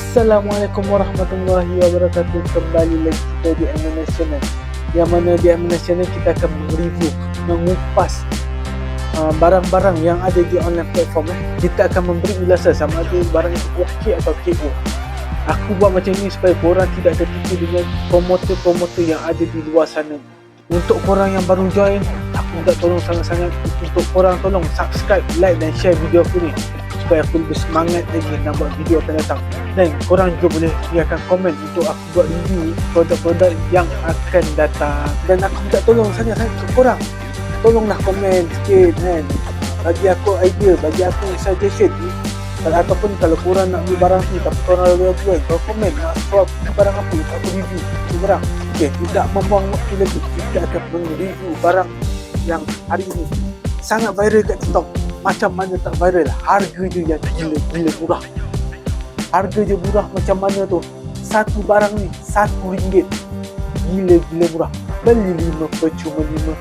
Assalamualaikum warahmatullahi wabarakatuh. Kembali lagi kita di Amin National Yang mana di Amin National kita akan mereview Mengupas uh, barang-barang yang ada di online platform eh. Kita akan memberi ulasan sama ada barang itu OK atau KO Aku buat macam ni supaya korang tidak tertipu dengan promotor-promotor yang ada di luar sana. Untuk korang yang baru join Aku minta tolong sangat-sangat. Untuk korang tolong subscribe, like dan share video aku ni supaya aku lebih semangat lagi nak buat video akan datang. Dan korang juga boleh biarkan komen untuk aku buat review produk-produk yang akan datang. Dan aku minta tolong sangat-sangat ke korang. Tolonglah komen sikit kan? Bagi aku idea bagi aku suggestion. Kalau ataupun kalau korang nak beli barang ni tapi korang lalu aku kan korang komen nak swap barang apa aku review tu barang ok tidak membuang waktu lagi. Kita akan review barang yang hari ini. Sangat viral kat TikTok macam mana tak viral. Harga je yang gila-gila murah. Harga je murah macam mana tu? Satu barang ni satu ringgit. Gila-gila murah. Beli lima percuma lima.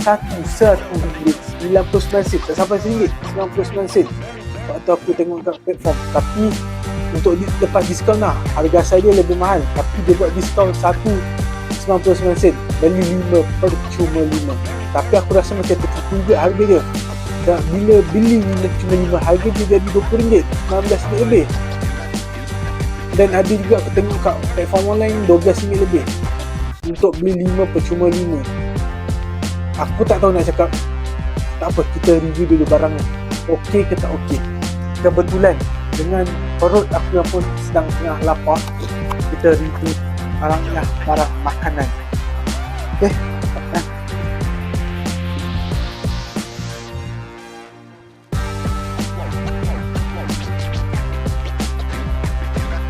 Satu satu ringgit. 99 sen. Tak sampai ringgit 99 sen. Waktu aku tengok kat platform. Tapi untuk lepas diskaun lah. Harga asal dia lebih mahal. Tapi dia buat diskaun satu 99 sen. Beli lima percuma lima. Tapi aku rasa macam tertipu juga harga dia tak bila beli lima harga dia jadi RM20 RM19 lebih. Dan ada juga aku tengok kat platform online RM12 lebih. Untuk beli 5 percuma 5 aku tak tahu nak cakap tak apa kita review dulu barang ni. Okey ke tak okey? Kebetulan dengan perut aku yang pun sedang tengah lapar kita review barang barang makanan. Okey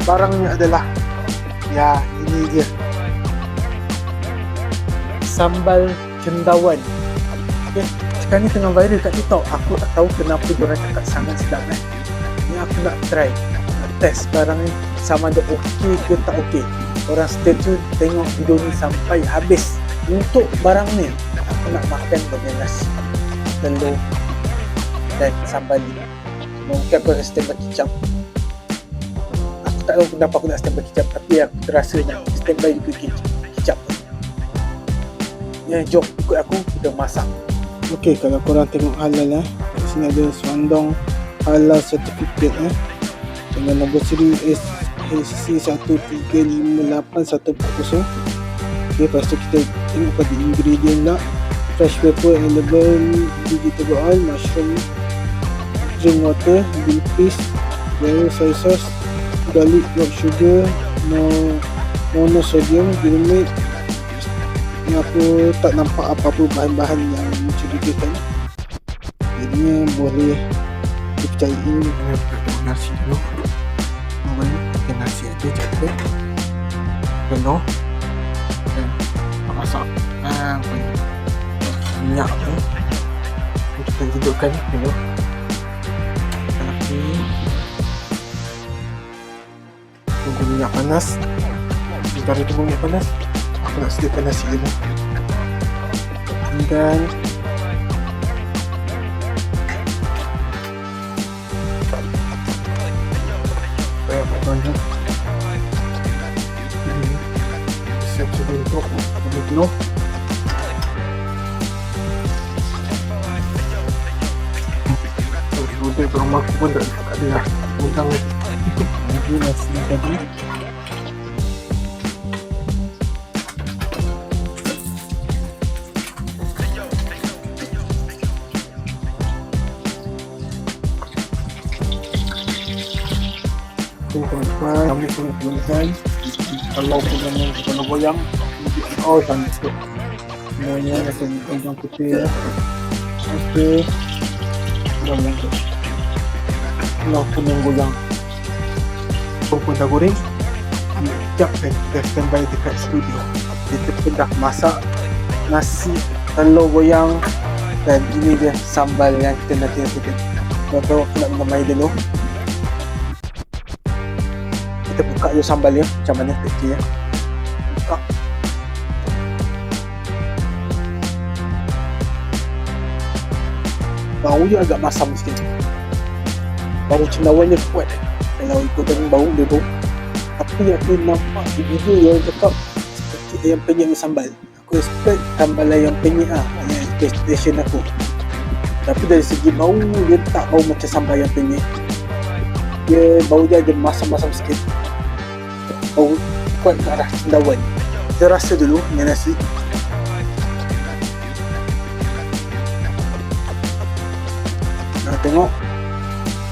barangnya adalah ya ini dia. Sambal cendawan. Okay. sekarang ni tengah viral kat TikTok. Aku tak tahu kenapa diorang cakap sangat sedap eh. Ni aku nak try nak test barang ni sama ada okey ke tak okey. Orang stay tune tengok video ni sampai habis. Untuk barang ni aku nak makan dengan nasi telur dan sambal ni mungkin aku akan standby kicap tak tahu kenapa aku nak standby kicap tapi aku terasa nak standby juga kicap ya jom ikut aku kita masak. Ok kalau korang tengok halal eh. Sini ada swandong halal certificate eh. Dengan nombor siri SHC135840 ok lepas tu kita tengok pada ingredient lah fresh pepper available vegetable oil mushroom drink water beef paste yellow soy sauce garlic rock sugar no monosodium glutamate ni aku tak nampak apa-apa bahan-bahan yang mencurigakan. Jadinya boleh dipercayai. Dengan pakai nasi dulu mana pakai nasi aja cakap penuh. Dan masak. Ah, minyak tu. Kita hidupkan dulu tunggu minyak panas. Sementara tunggu minyak panas. Aku nak sediakan nasi dulu dan untuk bagi penuh Dia rumah aku pun tak ada lah. Nasi tadi teman-teman kalau pun yang kalau goyang oh cantik semuanya macam goyang putih ya okey goyang tu kalau pun yang goyang pun dah goreng. Sekejap dan kita standby dekat studio. Kita pun dah masak nasi telur goyang dan ini dia sambal yang kita nanti nanti Tahu aku nak minum dulu? Kita buka je sambal dia macam mana kecil ya. Buka. Bau dia agak masam sikit. Bau cendawan dia kuat kalau ikut dengan bau dia bau Tapi aku nampak di video yang cakap seperti ayam penyet dengan sambal. Aku expect sambal ayam penyet lah yang expectation aku. Tapi dari segi bau, dia tak bau macam sambal ayam penyet. Dia bau dia ada masam-masam sikit. Bau kuat ke arah cendawan. Kita rasa dulu dengan nasi. Tengok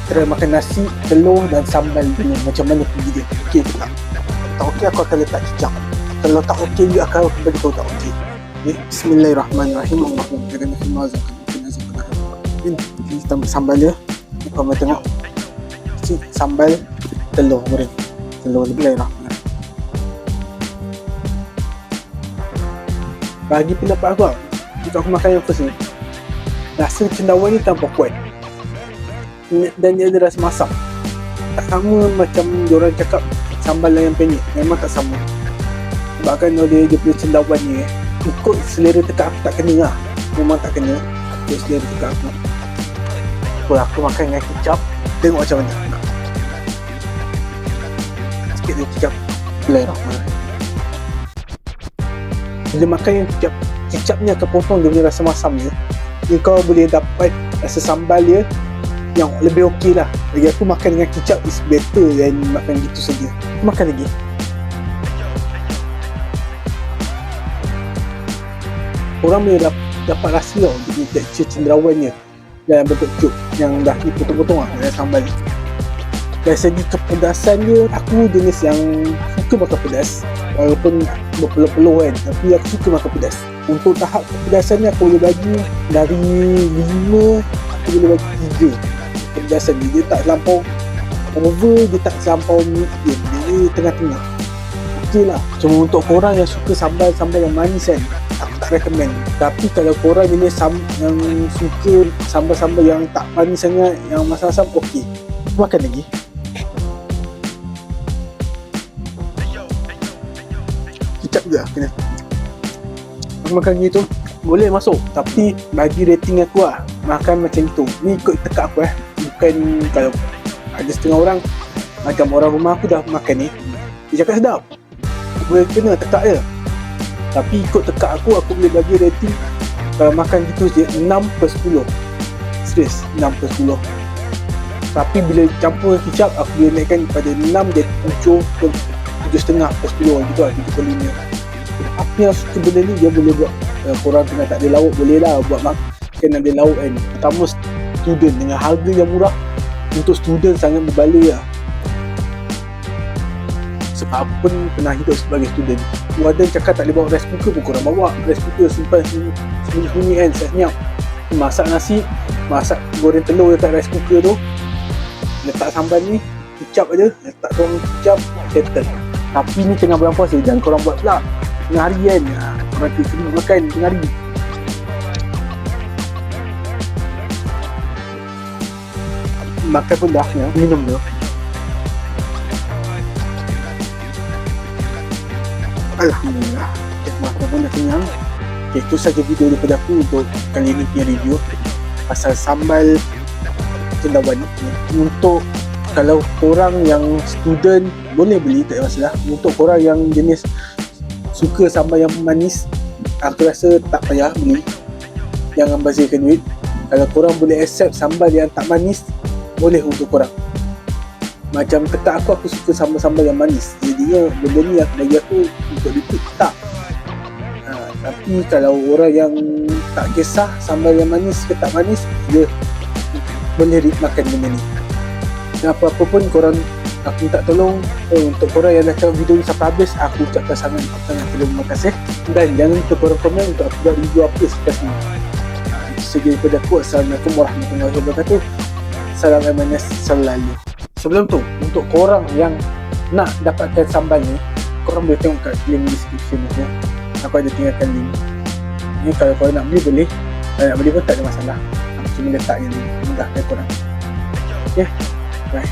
Kira makan nasi, telur dan sambal punya Macam mana pergi dia? Okey ke tak? Tak okey aku akan letak kicap. Kalau tak okey you akan aku bagi tahu tak okey. Okay. Bismillahirrahmanirrahim. Allahumma jangan nak firma zakat Kita tambah sambal dia. Kau boleh tengok. Kecil sambal telur goreng. Telur Bismillahirrahmanirrahim. Bagi pendapat aku lah Jika aku makan yang first ni Rasa cendawan ni tanpa kuat dan dia ada rasa masam tak sama macam diorang cakap sambal yang penyet. Memang tak sama. Sebabkan dia, dia punya cendawan ni eh, ikut selera tekak aku tak kena lah. Memang tak kena. Ikut selera tekak aku. Aku, aku makan dengan kicap tengok macam mana. Sikit dia kicap Bismillahirrahmanirrahim bila makan yang kicap kicap ni akan potong dia punya rasa masam dia ni kau boleh dapat rasa sambal dia yang lebih okey lah. Bagi aku makan dengan kicap is better than makan gitu saja. Makan lagi. Orang boleh dapat, dapat rasa tau dia texture cenderawanya dalam bentuk cuk yang dah dipotong-potong lah dalam sambal dari segi kepedasan dia aku jenis yang suka makan pedas. Walaupun berpeluh-peluh kan tapi aku suka makan pedas. Untuk tahap kepedasan ni aku boleh bagi dari 5 aku boleh bagi 3 kebiasaan dia, dia tak terlampau over dia tak terlampau medium dia tengah-tengah. Ok lah cuma untuk korang yang suka sambal-sambal yang manis kan aku tak recommend. Tapi kalau korang jenis sam yang suka sambal-sambal yang tak manis sangat yang masam-masam ok makan lagi. Kicap juga kena. Aku makan gitu boleh masuk tapi bagi rating aku lah. Makan macam tu. Ni ikut tekak aku eh bukan kalau ada setengah orang macam orang rumah aku dah makan ni dia cakap sedap. Boleh kena tekak je tapi ikut tekak aku aku boleh bagi rating kalau makan gitu je 6 per 10 serius 6 per 10 tapi bila campur kicap aku boleh naikkan pada 6 dan 7 per 7.5 per 10 gitu lah 7 per 5 apa yang suka benda ni dia boleh buat uh, korang tengah tak ada lauk boleh lah buat makan ada lauk kan. Pertama student dengan harga yang murah untuk student sangat berbaloi lah. Sebab pun pernah hidup sebagai student? Warden cakap tak boleh bawa rice cooker pun korang bawa. Rice cooker simpan sembunyi-sembunyi kan senyap masak nasi masak goreng telur dekat rice cooker tu. Letak sambal ni kicap aja letak tuang kicap settle tapi ni tengah bulan puasa jangan korang buat pula. Tengah hari kan ha, korang tengah makan tengah hari makan pun dah ya. minum tu Alhamdulillah makan pun dah kenyang. Okay, itu saja video daripada aku untuk kali ini punya review pasal sambal cendawan untuk kalau korang yang student boleh beli tak ada masalah. Untuk korang yang jenis suka sambal yang manis aku rasa tak payah beli. Jangan bazirkan duit. Kalau korang boleh accept sambal yang tak manis boleh untuk korang. Macam kata aku aku suka sambal-sambal yang manis. Jadinya benda ni yang bagi aku untuk repeat tak ha, tapi kalau orang yang tak kisah sambal yang manis ke tak manis dia boleh makan benda ni. Dan apa-apa pun korang aku minta tolong eh, untuk korang yang dah tengok video ni sampai habis aku ucapkan sangat sangat terima kasih. Dan jangan lupa korang komen untuk aku buat review apa ha, itu saja daripada aku. Assalamualaikum warahmatullahi wabarakatuh salam MNS selalu. Sebelum tu untuk korang yang nak dapatkan sambal ni korang boleh tengok kat link description ni aku ada tinggalkan link. Ni kalau korang nak beli boleh. Kalau nak beli pun tak ada masalah. Aku cuma letak je ni mudah korang. Ok bye